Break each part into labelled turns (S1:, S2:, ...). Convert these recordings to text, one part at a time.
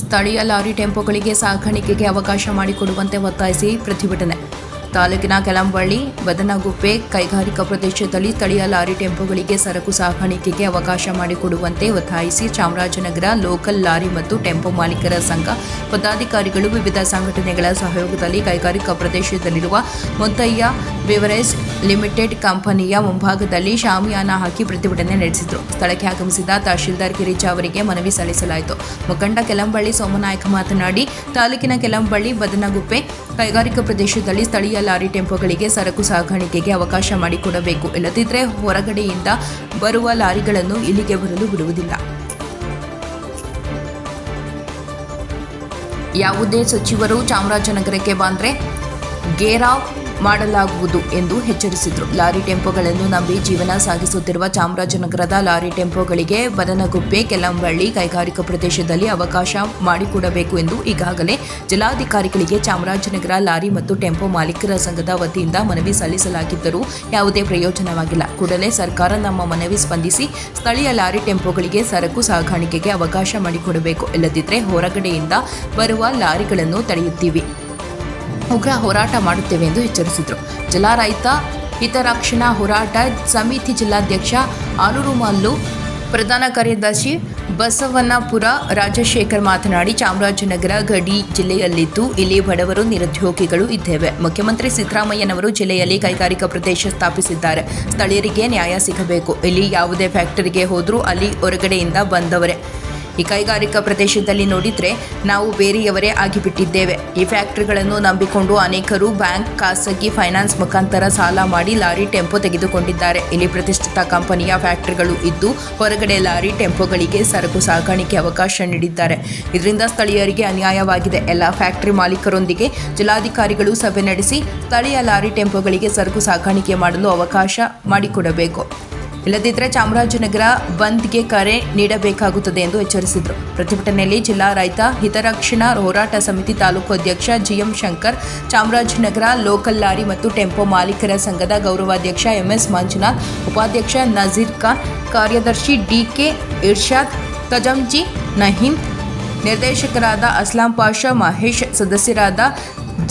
S1: ಸ್ಥಳೀಯ ಲಾರಿ ಟೆಂಪೋಗಳಿಗೆ ಸಾಗಾಣಿಕೆಗೆ ಅವಕಾಶ ಮಾಡಿಕೊಡುವಂತೆ ಒತ್ತಾಯಿಸಿ ಪ್ರತಿಭಟನೆ. ತಾಲೂಕಿನ ಕೆಲಂಬಳ್ಳಿ ಬದನಗುಪ್ಪೆ, ಕೈಗಾರಿಕಾ ಪ್ರದೇಶದಲ್ಲಿ ಸ್ಥಳೀಯ ಲಾರಿ ಟೆಂಪೋಗಳಿಗೆ ಸರಕು ಸಾಗಾಣಿಕೆಗೆ ಅವಕಾಶ ಮಾಡಿಕೊಡುವಂತೆ ಒತ್ತಾಯಿಸಿ ಚಾಮರಾಜನಗರ ಲೋಕಲ್ ಲಾರಿ ಮತ್ತು ಟೆಂಪೋ ಮಾಲೀಕರ ಸಂಘ, ಪದಾಧಿಕಾರಿಗಳು ವಿವಿಧ ಸಂಘಟನೆಗಳ ಸಹಯೋಗದಲ್ಲಿ ಕೈಗಾರಿಕಾ ಪ್ರದೇಶದಲ್ಲಿರುವ ಮುತ್ತಯ್ಯ ಬಿವರೇಜ್ ಲಿಮಿಟೆಡ್ ಕಂಪನಿಯ ಮುಂಭಾಗದಲ್ಲಿ ಶಾಮಿಯಾನ ಹಾಕಿ ಪ್ರತಿಭಟನೆ ನಡೆಸಿದರು. ಸ್ಥಳಕ್ಕೆ ಆಗಮಿಸಿದ ತಹಶೀಲ್ದಾರ್ ಗಿರಿಜಾ ಅವರಿಗೆ ಮನವಿ ಸಲ್ಲಿಸಲಾಯಿತು. ಮುಖಂಡ ಕೆಲಂಬಳ್ಳಿ ಸೋಮನಾಯಕ ಮಾತನಾಡಿ, ತಾಲೂಕಿನ ಕೆಲಂಬಳ್ಳಿ ಬದನಗುಪ್ಪೆ ಕೈಗಾರಿಕಾ ಪ್ರದೇಶದಲ್ಲಿ ಸ್ಥಳೀಯ ಲಾರಿ ಟೆಂಪೋಗಳಿಗೆ ಸರಕು ಸಾಗಾಣಿಕೆಗೆ ಅವಕಾಶ ಮಾಡಿಕೊಡಬೇಕು. ಇಲ್ಲದಿದ್ದರೆ ಹೊರಗಡೆಯಿಂದ ಬರುವ ಲಾರಿಗಳನ್ನು ಇಲ್ಲಿಗೆ ಬರಲು ಬಿಡುವುದಿಲ್ಲ. ಯಾವುದೇ ಸಚಿವರು ಚಾಮರಾಜನಗರಕ್ಕೆ ಬಂದರೆ ಗೇರಾವ್ ಮಾಡಲಾಗುವುದು ಎಂದು ಎಚ್ಚರಿಸಿದರು. ಲಾರಿ ಟೆಂಪೋಗಳನ್ನು ನಂಬಿ ಜೀವನ ಸಾಗಿಸುತ್ತಿರುವ ಚಾಮರಾಜನಗರದ ಲಾರಿ ಟೆಂಪೋಗಳಿಗೆ ಬದನಗುಪ್ಪೆ ಕೆಲಂಬಳ್ಳಿ ಕೈಗಾರಿಕಾ ಪ್ರದೇಶದಲ್ಲಿ ಅವಕಾಶ ಮಾಡಿಕೊಡಬೇಕು ಎಂದು ಈಗಾಗಲೇ ಜಿಲ್ಲಾಧಿಕಾರಿಗಳಿಗೆ ಚಾಮರಾಜನಗರ ಲಾರಿ ಮತ್ತು ಟೆಂಪೋ ಮಾಲೀಕರ ಸಂಘದ ವತಿಯಿಂದ ಮನವಿ ಸಲ್ಲಿಸಲಾಗಿದ್ದರೂ ಯಾವುದೇ ಪ್ರಯೋಜನವಾಗಿಲ್ಲ. ಕೂಡಲೇ ಸರ್ಕಾರ ನಮ್ಮ ಮನವಿ ಸ್ಪಂದಿಸಿ ಸ್ಥಳೀಯ ಲಾರಿ ಟೆಂಪೋಗಳಿಗೆ ಸರಕು ಸಾಗಾಣಿಕೆಗೆ ಅವಕಾಶ ಮಾಡಿಕೊಡಬೇಕು. ಇಲ್ಲದಿದ್ದರೆ ಹೊರಗಡೆಯಿಂದ ಬರುವ ಲಾರಿಗಳನ್ನು ತಡೆಯುತ್ತೀವಿ. ಉಗ್ರ ಹೋರಾಟ ಮಾಡುತ್ತೇವೆ ಎಂದು ಎಚ್ಚರಿಸಿದರು. ಜಲಾರಾಯಿತ ಹಿತರಕ್ಷಣಾ ಹೋರಾಟ ಸಮಿತಿ ಜಿಲ್ಲಾಧ್ಯಕ್ಷ ಆಲೂರು ಮಲ್ಲು, ಪ್ರಧಾನ ಕಾರ್ಯದರ್ಶಿ ಬಸವನಪುರ ರಾಜಶೇಖರ್ ಮಾತನಾಡಿ, ಚಾಮರಾಜನಗರ ಗಡಿ ಜಿಲ್ಲೆಯಲ್ಲಿದ್ದು ಇಲ್ಲಿ ಬಡವರು ನಿರುದ್ಯೋಗಿಗಳು ಇದ್ದೇವೆ. ಮುಖ್ಯಮಂತ್ರಿ ಸಿದ್ದರಾಮಯ್ಯನವರು ಜಿಲ್ಲೆಯಲ್ಲಿ ಕೈಗಾರಿಕಾ ಪ್ರದೇಶ ಸ್ಥಾಪಿಸಿದ್ದಾರೆ. ಸ್ಥಳೀಯರಿಗೆ ನ್ಯಾಯ ಸಿಗಬೇಕು. ಇಲ್ಲಿ ಯಾವುದೇ ಫ್ಯಾಕ್ಟರಿಗೆ ಹೋದರೂ ಅಲ್ಲಿ ಹೊರಗಡೆಯಿಂದ ಬಂದವರೇ. ಈ ಕೈಗಾರಿಕಾ ಪ್ರದೇಶದಲ್ಲಿ ನೋಡಿದರೆ ನಾವು ಬೇರೆಯವರೇ ಆಗಿಬಿಟ್ಟಿದ್ದೇವೆ. ಈ ಫ್ಯಾಕ್ಟರಿಗಳನ್ನು ನಂಬಿಕೊಂಡು ಅನೇಕರು ಬ್ಯಾಂಕ್, ಖಾಸಗಿ ಫೈನಾನ್ಸ್ ಮುಖಾಂತರ ಸಾಲ ಮಾಡಿ ಲಾರಿ ಟೆಂಪೋ ತೆಗೆದುಕೊಂಡಿದ್ದಾರೆ. ಇಲ್ಲಿ ಪ್ರತಿಷ್ಠಿತ ಕಂಪನಿಯ ಫ್ಯಾಕ್ಟರಿಗಳು ಇದ್ದು, ಹೊರಗಡೆ ಲಾರಿ ಟೆಂಪೋಗಳಿಗೆ ಸರಕು ಸಾಗಾಣಿಕೆ ಅವಕಾಶ ನೀಡಿದ್ದಾರೆ. ಇದರಿಂದ ಸ್ಥಳೀಯರಿಗೆ ಅನ್ಯಾಯವಾಗಿದೆ. ಎಲ್ಲ ಫ್ಯಾಕ್ಟರಿ ಮಾಲೀಕರೊಂದಿಗೆ ಜಿಲ್ಲಾಧಿಕಾರಿಗಳು ಸಭೆ ನಡೆಸಿ, ಸ್ಥಳೀಯ ಲಾರಿ ಟೆಂಪೋಗಳಿಗೆ ಸರಕು ಸಾಗಾಣಿಕೆ ಮಾಡಲು ಅವಕಾಶ ಮಾಡಿಕೊಡಬೇಕು. ಇಲ್ಲದಿದ್ದರೆ ಚಾಮರಾಜನಗರ ಬಂದ್ಗೆ ಕರೆ ನೀಡಬೇಕಾಗುತ್ತದೆ ಎಂದು ಎಚ್ಚರಿಸಿದರು. ಪ್ರತಿಭಟನೆಯಲ್ಲಿ ಜಿಲ್ಲಾ ರೈತ, ಹಿತರಕ್ಷಣಾ ಹೋರಾಟ ಸಮಿತಿ ತಾಲೂಕು ಅಧ್ಯಕ್ಷ GM Shankar, Chamarajanagar local lorry ಮತ್ತು ಟೆಂಪೋ ಮಾಲೀಕರ ಸಂಘದ ಗೌರವಾಧ್ಯಕ್ಷ ಎಂಎಸ್ ಮಂಜುನಾಥ್, ಉಪಾಧ್ಯಕ್ಷ ನಜೀರ್ ಖಾನ್, ಕಾರ್ಯದರ್ಶಿ ಡಿಕೆ ಇರ್ಷಾದ್ ಕಜಂಜಿ ನಹೀಂ, ನಿರ್ದೇಶಕರಾದ ಅಸ್ಲಾಂ ಪಾಷಾ ಮಹೇಶ್, ಸದಸ್ಯರಾದ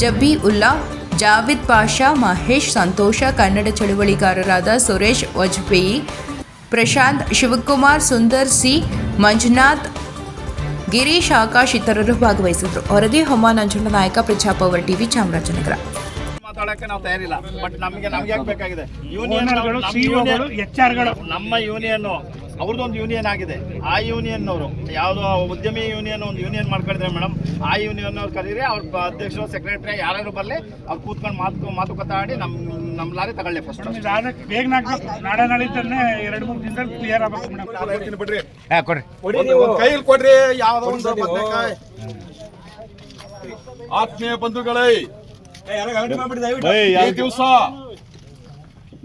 S1: ಜಬೀ ಉಲ್ಲಾ ಜಾವಿದ್ ಪಾಷಾ ಮಹೇಶ್ ಸಂತೋಷ ಕನ್ನಡ ಚಳುವಳಿಗಾರರಾದ ಸುರೇಶ್ ವಾಜಪೇಯಿ ಪ್ರಶಾಂತ್ ಶಿವಕುಮಾರ್ ಸುಂದರ್ ಸಿ ಮಂಜುನಾಥ್ ಗಿರೀಶ್ ಆಕಾಶ್ ಇತರರು ಭಾಗವಹಿಸಿದ್ರು. ವರದಿ ಹೊಮ್ಮ ನಂಜುಂಡ ನಾಯಕ ಪ್ರಜಾಪವರ್ ಟಿವಿ ಚಾಮರಾಜನಗರ.
S2: ಮಾತಾಡಕ್ಕೆ ನಾವು ತಯಾರಿಲ್ಲ. ಬಟ್ ನಮಗೆ ನಮ್ಗೆ ಯಾಕೆ ಬೇಕಾಗಿದೆ? ಯೂನಿಯನ್
S3: ಓನರ್ಗಳು
S2: ನಮ್ಮ ಯೂನಿಯನ್-
S3: ಎಚ್
S2: ಒಂದು ಯೂನಿಯನ್ ಅವ್ರದ್ದೊಂದು ಯೂನಿಯನ್ ಆಗಿದೆ. ಆ ಯೂನಿಯನ್ ಅವರು ಯಾವುದೋ ಉದ್ಯಮಿ ಯೂನಿಯನ್ ಒಂದು ಯೂನಿಯನ್ ಮಾಡ್ಕೊಂಡಿದ್ರೆ ಮೇಡಮ್ ಆ ಯೂನಿಯನ್ ಅವ್ರು ಕರೀರಿ ಅವ್ರ ಅಧ್ಯಕ್ಷರು ಸೆಕ್ರೆಟರಿ ಯಾರು ಬರಲಿ ಅವ್ರು ಕೂತ್ಕೊಂಡು ಮಾತು ಮಾತುಕತೆ ಆಡಿ ನಮ್ಮ ನಮ್ಮ ಲಾರಿ ತಗೊಳ್ಳಿ ಫಸ್ಟ್
S3: ಬೇಗ ನಾಳೆ ನಾಳಿದ್ದನ್ನೇ ಎರಡು ಮೂರು ದಿನದಲ್ಲಿ ಕ್ಲಿಯರ್ ಆಗ್ಬೇಕು ಮೇಡಮ್.
S2: ಬಿಡ್ರಿ.
S4: ಕೈಲಿ ಕೊಡ್ರಿ. ಯಾವ್ದೋ ಒಂದು ಆತ್ಮೀಯ ಬಂಧುಗಳೇ ಈ ದಿವಸ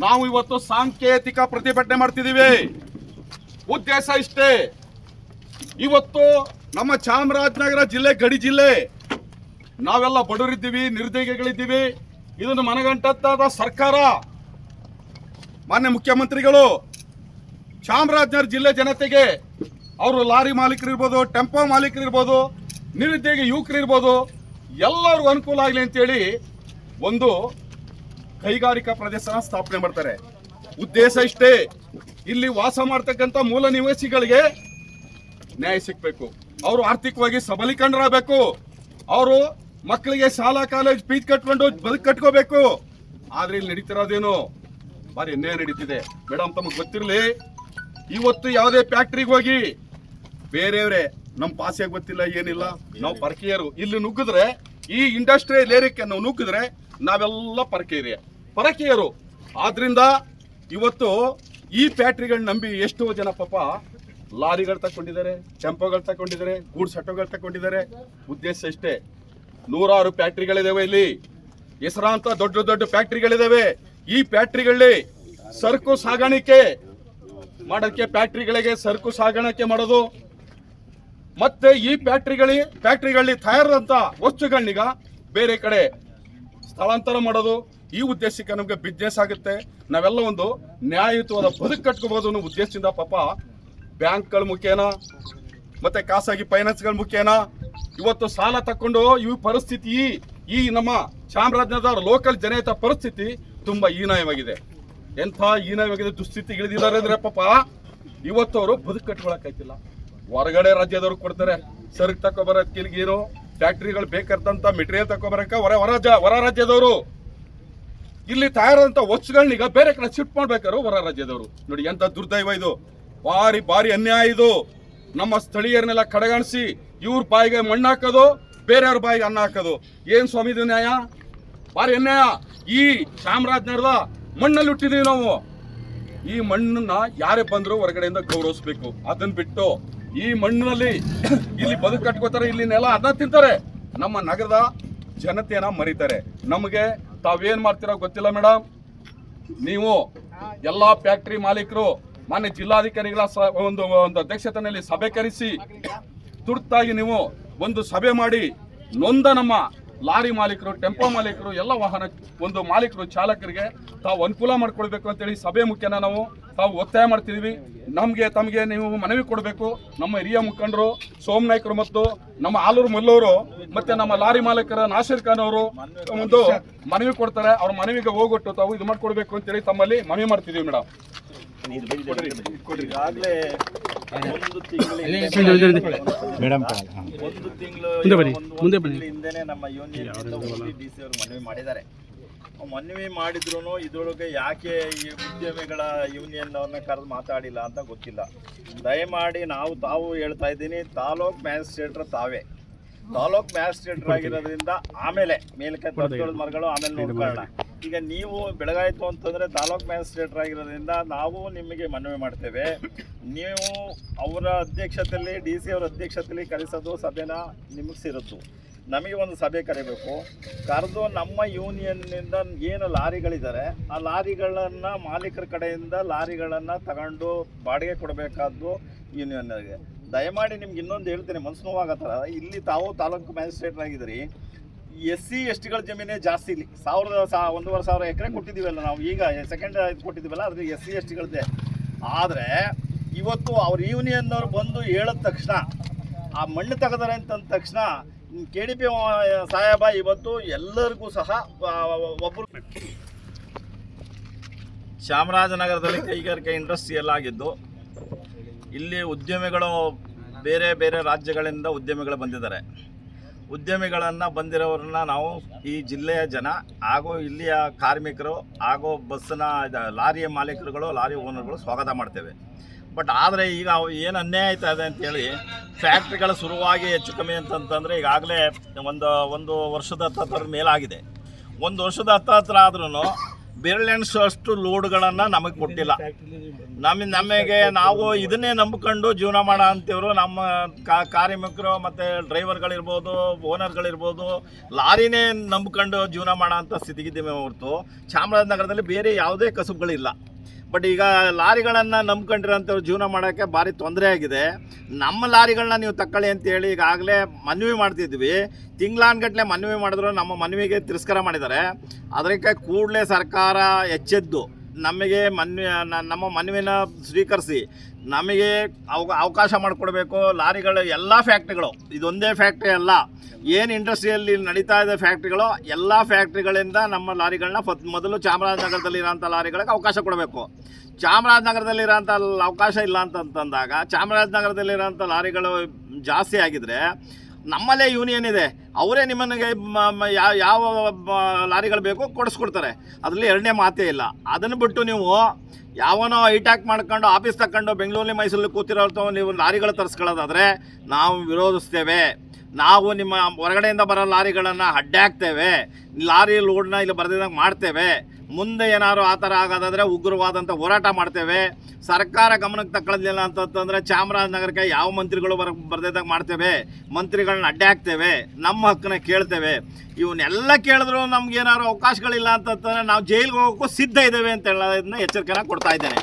S4: ನಾವು ಇವತ್ತು ಸಾಂಕೇತಿಕ ಪ್ರತಿಭಟನೆ ಮಾಡ್ತಿದೀವಿ ಉದ್ದೇಶ ಇಷ್ಟೇ. ಇವತ್ತು ನಮ್ಮ ಚಾಮರಾಜನಗರ ಜಿಲ್ಲೆ, ಗಡಿ ಜಿಲ್ಲೆ. ನಾವೆಲ್ಲ ಬಡವರಿದ್ದೀವಿ, ನಿರುದ್ಯೋಗಿಗಳಿದ್ದೀವಿ. ಇದನ್ನು ಮನಗಂಟದ ಸರ್ಕಾರ. ಮಾನ್ಯ ಮುಖ್ಯಮಂತ್ರಿಗಳು, ಚಾಮರಾಜನಗರ ಜಿಲ್ಲೆ ಜನತೆಗೆ ಅವರು ಲಾರಿ ಮಾಲೀಕರು ಇರ್ಬೋದು ಟೆಂಪೋ ಮಾಲೀಕರು ಇರ್ಬೋದು ನಿರುದ್ಯೋಗಿ ಯುವಕರು ಇರ್ಬೋದು ಎಲ್ಲರಿಗೂ ಅನುಕೂಲ ಆಗಲಿ ಅಂತೇಳಿ ಒಂದು ಕೈಗಾರಿಕಾ ಪ್ರದೇಶನ ಸ್ಥಾಪನೆ ಮಾಡ್ತಾರೆ. ಉದ್ದೇಶ ಇಷ್ಟೇ. ಇಲ್ಲಿ ವಾಸ ಮಾಡ್ತಕ್ಕಂಥ ಮೂಲ ನಿವಾಸಿಗಳಿಗೆ ನ್ಯಾಯ ಸಿಗಬೇಕು. ಅವರು ಆರ್ಥಿಕವಾಗಿ ಸಬಲೀಕರಣರಾಗಬೇಕು. ಅವರು ಮಕ್ಕಳಿಗೆ ಶಾಲಾ, ಕಾಲೇಜ್ ಫೀಸ್ ಕಟ್ಕೊಂಡು ಬದುಕು ಕಟ್ಕೋಬೇಕು. ಆದ್ರೆ ಇಲ್ಲಿ ನಡೀತಿರೋದೇನು? ಬಾರಿ ಅನ್ಯಾಯ ನಡೀತಿದೆ. ಮೇಡಮ್ ತಮಗೆ ಗೊತ್ತಿರಲಿ, ಇವತ್ತು ಯಾವುದೇ ಫ್ಯಾಕ್ಟ್ರಿಗೆ ಹೋಗಿ ಬೇರೆಯವರೇ ನಮ್ಮ ಪಾಸೆಗೆ ಗೊತ್ತಿಲ್ಲ, ಏನಿಲ್ಲ. ನಾವು ಪರಕೀಯರು. ಇಲ್ಲಿ ನುಗ್ಗಿದ್ರೆ, ಈ ಇಂಡಸ್ಟ್ರಿಯಲ್ ಏರಿಯಕ್ಕೆ ನಾವು ನುಗ್ಗಿದ್ರೆ ನಾವೆಲ್ಲ ಪರಕೀಯರೇ ಪರಕೀಯರು. ಆದ್ರಿಂದ ಇವತ್ತು ಈ ಫ್ಯಾಕ್ಟ್ರಿಗಳನ್ನ ನಂಬಿ ಎಷ್ಟೋ ಜನ ಪಾಪ ಲಾರಿಗಳು ತಗೊಂಡಿದ್ದಾರೆ ಚಂಪಗಳು ತಗೊಂಡಿದ್ದಾರೆ ಗೂಡ್ಸ್ ಆಟೋಗಳು ತಗೊಂಡಿದ್ದಾರೆ ಉದ್ದೇಶ ಇಷ್ಟೇ, ನೂರಾರು ಫ್ಯಾಕ್ಟ್ರಿಗಳಿದಾವೆ ಇಲ್ಲಿ. ಹೆಸರಾಂತ ದೊಡ್ಡ ದೊಡ್ಡ ಫ್ಯಾಕ್ಟ್ರಿಗಳಿದಾವೆ. ಈ ಫ್ಯಾಕ್ಟ್ರಿಗಳಲ್ಲಿ ಸರಕು ಸಾಗಾಣಿಕೆ ಮಾಡೋಕ್ಕೆ ಫ್ಯಾಕ್ಟ್ರಿಗಳಿಗೆ ಸರಕು ಸಾಗಾಣಿಕೆ ಮಾಡೋದು. ಮತ್ತೆ ಈ ಫ್ಯಾಕ್ಟ್ರಿಗಳಿ ಫ್ಯಾಕ್ಟ್ರಿಗಳಲ್ಲಿ ತಯಾರಾದಂತ ವಸ್ತುಗಳನ್ನೀಗ ಬೇರೆ ಕಡೆ ಸ್ಥಳಾಂತರ ಮಾಡೋದು. ಈ ಉದ್ದೇಶಕ್ಕೆ ನಮಗೆ ಬಿಸ್ನೆಸ್ ಆಗುತ್ತೆ. ನಾವೆಲ್ಲ ಒಂದು ನ್ಯಾಯಯುತವಾದ ಬದುಕು ಕಟ್ಕೋಬಹುದು ಅನ್ನೋ ಉದ್ದೇಶದಿಂದ ಪಾಪ ಬ್ಯಾಂಕ್ಗಳ ಮುಖೇನ ಮತ್ತೆ ಖಾಸಗಿ ಫೈನಾನ್ಸ್ಗಳ ಮುಖೇನ ಇವತ್ತು ಸಾಲ ತಕ್ಕೊಂಡು ಈ ಪರಿಸ್ಥಿತಿ, ಈ ನಮ್ಮ ಚಾಮರಾಜನಗರ ಲೋಕಲ್ ಜನಹಿತ ಪರಿಸ್ಥಿತಿ ತುಂಬಾ ಹೀನಾಯವಾಗಿದೆ. ಎಂಥ ಹೀನಾಯವಾಗಿದೆ, ದುಸ್ಥಿತಿ ಇಳಿದಿದ್ದಾರೆ ಅಂದ್ರೆ ಪಾಪ ಇವತ್ತು ಅವರು ಬದುಕು ಕಟ್ಕೊಳಕ್ಕಾಯ್ತಿಲ್ಲ ಹೊರಗಡೆ ರಾಜ್ಯದವ್ರು ಕೊಡ್ತಾರೆ, ಸರಕು ತಕೊಬರ ಕಿಲ್ಗೀರು ಫ್ಯಾಕ್ಟ್ರಿಗಳು ಬೇಕಾದಂತ ಮೆಟೀರಿಯಲ್ ತಕೊಬರಕ ಹೊರ ಹೊರ ಹೊರ ರಾಜ್ಯದವರು. ಇಲ್ಲಿ ತಯಾರಾದಂತ ವಸ್ತುಗಳನ್ನೀಗ ಬೇರೆ ಕಡೆ ಶಿಫ್ಟ್ ಮಾಡ್ಬೇಕಾದ್ರು ಹೊರ ರಾಜ್ಯದವರು. ನೋಡಿ ಎಂಥ ದುರ್ದೈವ ಇದು. ಭಾರಿ ಭಾರಿ ಅನ್ಯಾಯ ಇದು. ನಮ್ಮ ಸ್ಥಳೀಯರನ್ನೆಲ್ಲ ಕಡೆಗಣಿಸಿ ಇವ್ರ ಬಾಯಿಗೆ ಮಣ್ಣು ಹಾಕೋದು, ಬೇರೆಯವ್ರ ಬಾಯಿಗೆ ಅನ್ನ ಹಾಕೋದು. ಏನು ಸ್ವಾಮಿ ಇದು ನ್ಯಾಯ? ಭಾರಿ ಅನ್ಯಾಯ. ಈ ಚಾಮರಾಜನಗರದ ಮಣ್ಣಲ್ಲಿ ಹುಟ್ಟಿದೀವಿ ನಾವು. ಈ ಮಣ್ಣನ್ನ ಯಾರೇ ಬಂದರೂ ಹೊರಗಡೆಯಿಂದ ಗೌರವಿಸ್ಬೇಕು. ಅದನ್ನ ಬಿಟ್ಟು ಈ ಮಣ್ಣಿನಲ್ಲಿ ಇಲ್ಲಿ ಬದುಕು ಕಟ್ಕೋತಾರೆ, ಇಲ್ಲಿ ನೆಲ ಅನ್ನ ತಿಂತಾರೆ. ನಮ್ಮ ನಗರದ ಜನತೆಯನ್ನ ಮರಿತಾರೆ. ನಮಗೆ ತಾವೇನ್ ಮಾಡ್ತೀರೋ ಗೊತ್ತಿಲ್ಲ ಮೇಡಮ್ ನೀವು ಎಲ್ಲಾ ಫ್ಯಾಕ್ಟ್ರಿ ಮಾಲೀಕರು, ಮಾನ್ಯ ಜಿಲ್ಲಾಧಿಕಾರಿಗಳ ಒಂದು ಒಂದು ಅಧ್ಯಕ್ಷತೆಯಲ್ಲಿ ಸಭೆ ಕರೆಸಿ ತುರ್ತಾಗಿ ನೀವು ಒಂದು ಸಭೆ ಮಾಡಿ ನೊಂದ ನಮ್ಮ ಲಾರಿ ಮಾಲೀಕರು, ಟೆಂಪೋ ಮಾಲೀಕರು, ಎಲ್ಲ ವಾಹನ ಒಂದು ಮಾಲೀಕರು, ಚಾಲಕರಿಗೆ ತಾವು ಅನುಕೂಲ ಮಾಡ್ಕೊಳ್ಬೇಕು ಅಂತೇಳಿ ಸಭೆ ಮುಖ್ಯನ ನಾವು ತಾವು ಒತ್ತಾಯ ಮಾಡ್ತಿದೀವಿ. ನಮಗೆ ತಮಗೆ ನೀವು ಮನವಿ ಕೊಡಬೇಕು. ನಮ್ಮ ಹಿರಿಯ ಮುಖಂಡರು ಸೋಮನಾಯ್ಕರು ಮತ್ತು ನಮ್ಮ ಆಲೂರು ಮಲ್ಲೂರು ಮತ್ತೆ ನಮ್ಮ ಲಾರಿ ಮಾಲೀಕರ ನಾಸಿರ್ ಖಾನ್ ಅವರು ಒಂದು ಮನವಿ ಕೊಡ್ತಾರೆ. ಅವ್ರ ಮನವಿಗೆ ಹೋಗೊಟ್ಟು ತಾವು ಇದು ಮಾಡ್ಕೊಡ್ಬೇಕು ಅಂತೇಳಿ ತಮ್ಮಲ್ಲಿ ಮನವಿ ಮಾಡ್ತಿದೀವಿ ಮೇಡಮ್.
S2: ಒಂದು ತಿಂಗಳ ಒಂದು ತಿಂಗಳು ಮುಂದೆ ಬನ್ನಿ ಹಿಂದೆನೆ ನಮ್ಮ ಯೂನಿಯನ್ ಡಿ ಸಿ ಅವರು ಮನವಿ ಮಾಡಿದ್ದಾರೆ. ಮನವಿ ಮಾಡಿದ್ರು ಇದ್ರೊಳಗೆ ಯಾಕೆ ಈ ಉದ್ಯಮಿಗಳ ಯೂನಿಯನ್ ಅವ್ರನ್ನ ಕರೆದು ಮಾತಾಡಿಲ್ಲ ಅಂತ ಗೊತ್ತಿಲ್ಲ. ದಯಮಾಡಿ ನಾವು ತಾವು ಹೇಳ್ತಾ ಇದ್ದೀನಿ ತಾಲೂಕ್ ಮ್ಯಾಜಿಸ್ಟ್ರೇಟ್ರ್ ತಾವೇ. ತಾಲೂಕ್ ಮ್ಯಾಜಿಸ್ಟ್ರೇಟ್ರ್ ಆಗಿರೋದ್ರಿಂದ ಆಮೇಲೆ ಮೇಲ್ಕೆ ಮರಗಳು ಆಮೇಲೆ ನೋಡ್ಕೊಳ್ಳೋಣ. ಈಗ ನೀವು ಬೆಳಗಾಯಿತು ಅಂತಂದ್ರೆ ತಾಲೂಕ್ ಮ್ಯಾಜಿಸ್ಟ್ರೇಟರ್ ಆಗಿರೋದ್ರಿಂದ ನಾವು ನಿಮಗೆ ಮನವಿ ಮಾಡ್ತೇವೆ. ನೀವು ಅವರ ಅಧ್ಯಕ್ಷತೆಯಲ್ಲಿ, ಡಿ ಸಿ ಅವರ ಅಧ್ಯಕ್ಷತೆಯಲ್ಲಿ ಕರೆಸೋದು ಸಭೆನ ನಿಮಗೆ ಸೇರುತ್ತು. ನಮಗೆ ಒಂದು ಸಭೆ ಕರಿಬೇಕು. ಕರೆದು ನಮ್ಮ ಯೂನಿಯನ್ನಿಂದ ಏನು ಲಾರಿಗಳಿದ್ದಾರೆ ಆ ಲಾರಿಗಳನ್ನು ಮಾಲೀಕರ ಕಡೆಯಿಂದ ಲಾರಿಗಳನ್ನು ತಗೊಂಡು ಬಾಡಿಗೆ ಕೊಡಬೇಕಾದ್ದು ಯೂನಿಯನ್ಗೆ. ದಯಮಾಡಿ ನಿಮ್ಗೆ ಇನ್ನೊಂದು ಹೇಳ್ತೀನಿ, ಮನ್ಸು ನೋವಾಗೋ ಥರ ಇಲ್ಲಿ ತಾವು ತಾಲೂಕು ಮ್ಯಾಜಿಸ್ಟ್ರೇಟ್ ಆಗಿದ್ದೀರಿ. ಎಸ್ ಸಿ ಎಸ್ ಟಿಗಳ ಜಮೀನೇ ಜಾಸ್ತಿ ಇಲ್ಲಿ. ಸಾವಿರದ ಸಾ, ಒಂದೂವರೆ ಸಾವಿರ ಎಕರೆ ಕೊಟ್ಟಿದ್ದೀವಲ್ಲ ನಾವು ಈಗ ಸೆಕೆಂಡ್ ಕೊಟ್ಟಿದ್ದೀವಲ್ಲ ಅದು ಎಸ್ ಸಿ ಎಸ್ ಟಿಗಳದ್ದೇ. ಆದರೆ ಇವತ್ತು ಅವ್ರ ಯೂನಿಯನ್ನವ್ರು ಬಂದು ಹೇಳಿದ ತಕ್ಷಣ, ಆ ಮಣ್ಣು ತೆಗೆದಾರೆ ಅಂತಂದ ತಕ್ಷಣ ಕೆ ಡಿ ಪಿ ಸಾಹೇಬ ಇವತ್ತು ಎಲ್ಲರಿಗೂ ಸಹ ಒಬ್ಬರು ಚಾಮರಾಜನಗರದಲ್ಲಿ ಕೈಗಾರಿಕೆ ಇಂಡಸ್ಟ್ರಿಯಲ್ ಆಗಿದ್ದು, ಇಲ್ಲಿ ಉದ್ಯಮಿಗಳು ಬೇರೆ ಬೇರೆ ರಾಜ್ಯಗಳಿಂದ ಉದ್ಯಮಿಗಳು ಬಂದಿದ್ದಾರೆ. ಉದ್ಯಮಿಗಳನ್ನು ಬಂದಿರೋರನ್ನ ನಾವು ಈ ಜಿಲ್ಲೆಯ ಜನ, ಹಾಗೂ ಇಲ್ಲಿಯ ಕಾರ್ಮಿಕರು, ಹಾಗೂ ಬಸ್ಸಿನ ಲಾರಿಯ ಮಾಲೀಕರುಗಳು, ಲಾರಿ ಓನರ್ಗಳು ಸ್ವಾಗತ ಮಾಡ್ತೇವೆ. ಬಟ್ ಆದರೆ ಈಗ ಅವು ಏನು ಅನ್ಯಾಯ ಆಯ್ತಾ ಇದೆ ಅಂತೇಳಿ ಫ್ಯಾಕ್ಟ್ರಿಗಳು ಶುರುವಾಗಿ ಹೆಚ್ಚು ಕಮ್ಮಿ ಅಂತಂತಂದರೆ ಈಗಾಗಲೇ ಒಂದು ಒಂದು ವರ್ಷದ ಹತ್ತತ್ರ ಮೇಲಾಗಿದೆ. ಒಂದು ವರ್ಷದ ಹತ್ತತ್ರ ಆದ್ರೂ ಬೆರಳೆಣಿಸುವಷ್ಟು ಲೋಡ್ಗಳನ್ನು ನಮಗೆ ಕೊಟ್ಟಿಲ್ಲ. ನಮ್ಮ ನಮಗೆ ನಾವು ಇದನ್ನೇ ನಂಬಿಕೊಂಡು ಜೀವನ ಮಾಡೋ ಅಂತೀವ್ರು. ನಮ್ಮ ಕಾರ್ಮಿಕರು ಮತ್ತು ಡ್ರೈವರ್ಗಳಿರ್ಬೋದು, ಓನರ್ಗಳಿರ್ಬೋದು, ಲಾರಿನೇ ನಂಬ್ಕೊಂಡು ಜೀವನ ಮಾಡೋ ಅಂಥ ಸ್ಥಿತಿಗಿದ್ದೀವಿ ಹೊರತು. ಚಾಮರಾಜನಗರದಲ್ಲಿ ಬೇರೆ ಯಾವುದೇ ಕಸುಬುಗಳಿಲ್ಲ. ಬಟ್ ಈಗ ಲಾರಿಗಳನ್ನು ನಂಬ್ಕೊಂಡಿರೋಂಥವ್ರು ಜೀವನ ಮಾಡೋಕ್ಕೆ ಭಾರಿ ತೊಂದರೆ ಆಗಿದೆ. ನಮ್ಮ ಲಾರಿಗಳನ್ನ ನೀವು ತಗೊಳ್ಳಿ ಅಂತೇಳಿ ಈಗಾಗಲೇ ಮನವಿ ಮಾಡ್ತಿದ್ವಿ. ತಿಂಗಳಾನ್ಗಟ್ಲೆ ಮನವಿ ಮಾಡಿದ್ರು ನಮ್ಮ ಮನವಿಗೆ ತಿರಸ್ಕಾರ ಮಾಡಿದ್ದಾರೆ. ಅದಕ್ಕೆ ಕೂಡಲೇ ಸರ್ಕಾರ ಎಚ್ಚೆದ್ದು. ನಮಗೆ ಮನ್ವಿ ನಮ್ಮ ಮನವಿನ ಸ್ವೀಕರಿಸಿ ನಮಗೆ ಅವ, ಅವಕಾಶ ಮಾಡಿಕೊಡ್ಬೇಕು. ಲಾರಿಗಳು, ಎಲ್ಲ ಫ್ಯಾಕ್ಟ್ರಿಗಳು, ಇದೊಂದೇ ಫ್ಯಾಕ್ಟ್ರಿ ಅಲ್ಲ. ಏನು ಇಂಡಸ್ಟ್ರಿಯಲ್ಲಿ ನಡೀತಾ ಇದೆ ಫ್ಯಾಕ್ಟ್ರಿಗಳು, ಎಲ್ಲ ಫ್ಯಾಕ್ಟ್ರಿಗಳಿಂದ ನಮ್ಮ ಲಾರಿಗಳನ್ನ ಮೊದಲು ಚಾಮರಾಜನಗರದಲ್ಲಿ ಇರೋಂಥ ಲಾರಿಗಳಿಗೆ ಅವಕಾಶ ಕೊಡಬೇಕು. ಚಾಮರಾಜನಗರದಲ್ಲಿರೋಂಥ ಅವಕಾಶ ಇಲ್ಲ ಅಂತಂತಂದಾಗ ಚಾಮರಾಜನಗರದಲ್ಲಿರೋಂಥ ಲಾರಿಗಳು ಜಾಸ್ತಿ ಆಗಿದ್ರೆ ನಮ್ಮಲ್ಲೇ ಯೂನಿಯನ್ ಇದೆ. ಅವರೇ ನಿಮ್ಮನಿಗೆ ಯಾವ ಲಾರಿಗಳು ಬೇಕೋ ಕೊಡಿಸ್ಕೊಡ್ತಾರೆ. ಅದರಲ್ಲಿ ಎರಡನೇ ಮಾತೇ ಇಲ್ಲ. ಅದನ್ನು ಬಿಟ್ಟು ನೀವು ಯಾವನೋ ಐಟ್ಯಾಕ್ ಮಾಡ್ಕೊಂಡು ಆಫೀಸ್ ತಗೊಂಡು ಬೆಂಗಳೂರಲ್ಲಿ ಮೈಸೂರಲ್ಲಿ ಕೂತಿರೋ ನೀವು ಲಾರಿಗಳು ತರಿಸ್ಕೊಳ್ಳೋದಾದರೆ ನಾವು ವಿರೋಧಿಸ್ತೇವೆ. ನಾವು ನಿಮ್ಮ ಹೊರಗಡೆಯಿಂದ ಬರೋ ಲಾರಿಗಳನ್ನು ಅಡ್ಡಾಕ್ತೇವೆ. ಲಾರಿ ಲೋಡ್ನ ಇಲ್ಲಿ ಬರೆದಿದ್ದಂಗೆ ಮಾಡ್ತೇವೆ. ಮುಂದೆ ಏನಾದ್ರು ಆ ಥರ ಆಗೋದಾದರೆ ಉಗ್ರವಾದಂಥ ಹೋರಾಟ ಮಾಡ್ತೇವೆ. ಸರ್ಕಾರ ಗಮನಕ್ಕೆ ತಗೊಳ್ಳೋದಿಲ್ಲ ಅಂತಂತಂದರೆ ಚಾಮರಾಜನಗರಕ್ಕೆ ಯಾವ ಮಂತ್ರಿಗಳು ಬರ ಬರ್ದಿದ್ದಾಗ ಮಾಡ್ತೇವೆ? ಮಂತ್ರಿಗಳನ್ನ ಅಡ್ಡೆ ಹಾಕ್ತೇವೆ, ನಮ್ಮ ಹಕ್ಕನ್ನ ಕೇಳ್ತೇವೆ. ಇವನ್ನೆಲ್ಲ ಕೇಳಿದ್ರು ನಮ್ಗೆ ಏನಾದ್ರು ಅವಕಾಶಗಳಿಲ್ಲ ಅಂತಂತಂದರೆ ನಾವು ಜೈಲಿಗೆ ಹೋಗೋಕ್ಕೂ ಸಿದ್ಧ ಇದ್ದೇವೆ ಅಂತ ಹೇಳೋದನ್ನ ಎಚ್ಚರಿಕೆನ ಕೊಡ್ತಾ ಇದ್ದೇನೆ.